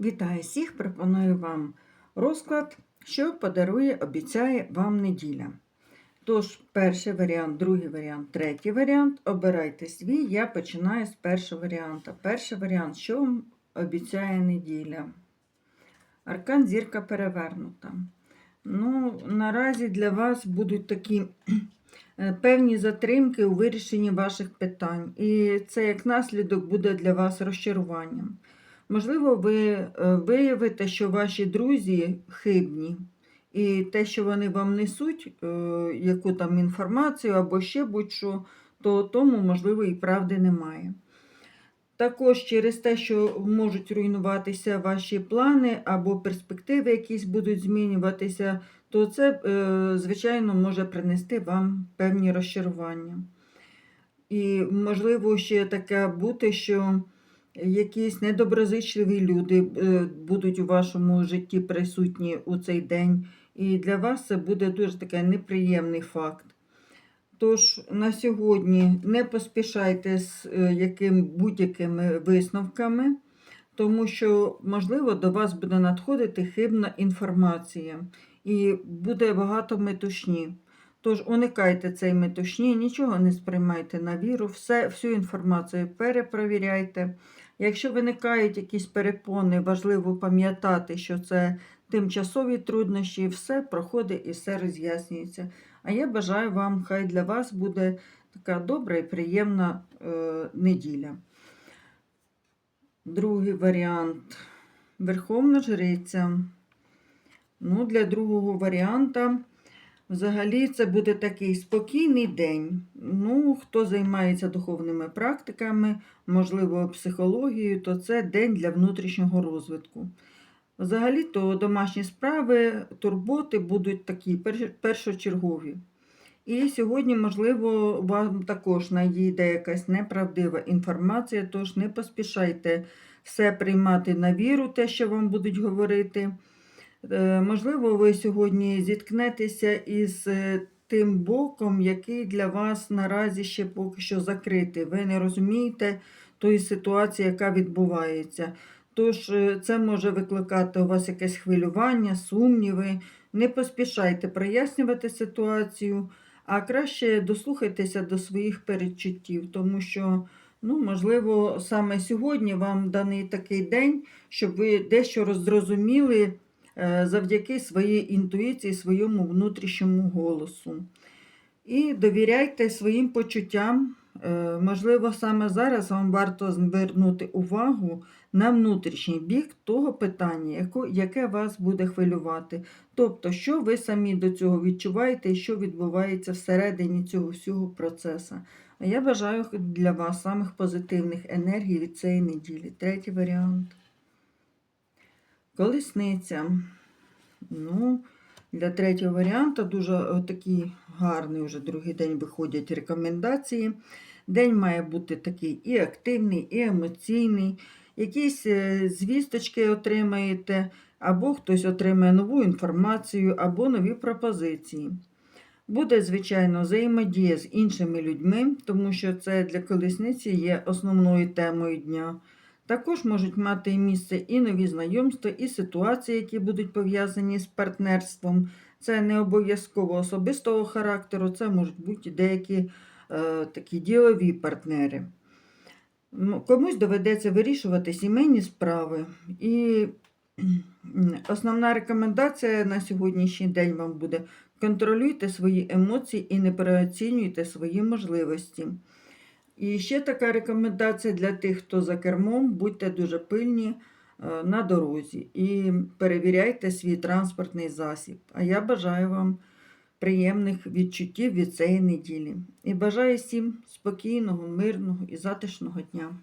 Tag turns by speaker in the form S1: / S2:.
S1: Вітаю всіх! Пропоную вам розклад, що подарує, обіцяє вам неділя. Тож, перший варіант, другий варіант, третій варіант. Обирайте свій. Я починаю з першого варіанту. Перший варіант, що вам обіцяє неділя? Аркан зірка перевернута. Ну, наразі для вас будуть такі е, певні затримки у вирішенні ваших питань. І це як наслідок буде для вас розчаруванням. Можливо, ви е, виявите, що ваші друзі хибні, і те, що вони вам несуть, е, яку там інформацію або ще будь-що, то тому, можливо, і правди немає. Також через те, що можуть руйнуватися ваші плани або перспективи якісь будуть змінюватися, то це, е, звичайно, може принести вам певні розчарування. І, можливо, ще таке бути, що якісь недоброзичливі люди е, будуть у вашому житті присутні у цей день, і для вас це буде дуже такий неприємний факт. Тож на сьогодні не поспішайте з е, яким будь-якими висновками, тому що, можливо, до вас буде надходити хибна інформація і буде багато метушні. Тож уникайте цієї метушні, нічого не сприймайте на віру, все, всю інформацію перепровіряйте. Якщо виникають якісь перепони, важливо пам'ятати, що це тимчасові труднощі, все проходить і все роз'яснюється. А я бажаю вам, хай для вас буде така добра і приємна е, неділя. Другий варіант Верховна Жриця. Ну, Для другого варіанта, взагалі, це буде такий спокійний день. Ну, Хто займається духовними практиками, можливо, психологією, то це день для внутрішнього розвитку. Взагалі, то домашні справи, турботи будуть такі першочергові. І сьогодні, можливо, вам також надійде якась неправдива інформація, тож не поспішайте все приймати на віру, те, що вам будуть говорити. Е, можливо, ви сьогодні зіткнетеся із е, тим боком, який для вас наразі ще поки що закритий. Ви не розумієте тої ситуації, яка відбувається. Тож е, це може викликати у вас якесь хвилювання, сумніви. Не поспішайте прояснювати ситуацію, а краще дослухайтеся до своїх передчуттів, тому що, ну, можливо, саме сьогодні вам даний такий день, щоб ви дещо роззрозуміли е, завдяки своїй інтуїції, своєму внутрішньому голосу. І довіряйте своїм почуттям. Е, можливо, саме зараз вам варто звернути увагу на внутрішній бік того питання, яке вас буде хвилювати. Тобто, що ви самі до цього відчуваєте і що відбувається всередині цього всього процесу. Я бажаю для вас самих позитивних енергій від цієї неділі. Третій варіант. Колесниця. Ну, Для третього варіанту дуже такий гарний вже другий день виходять рекомендації. День має бути такий і активний, і емоційний. Якісь е, звісточки отримаєте, або хтось отримає нову інформацію, або нові пропозиції. Буде, звичайно, взаємодія з іншими людьми, тому що це для колесниці є основною темою дня. Також можуть мати місце і нові знайомства, і ситуації, які будуть пов'язані з партнерством. Це не обов'язково особистого характеру, це можуть бути деякі е, такі ділові партнери. Комусь доведеться вирішувати сімейні справи. І основна рекомендація на сьогоднішній день вам буде: контролюйте свої емоції і не переоцінюйте свої можливості. І ще така рекомендація для тих, хто за кермом, будьте дуже пильні е, на дорозі і перевіряйте свій транспортний засіб. А я бажаю вам приємних відчуттів від цієї неділі. І бажаю всім спокійного, мирного і затишного дня.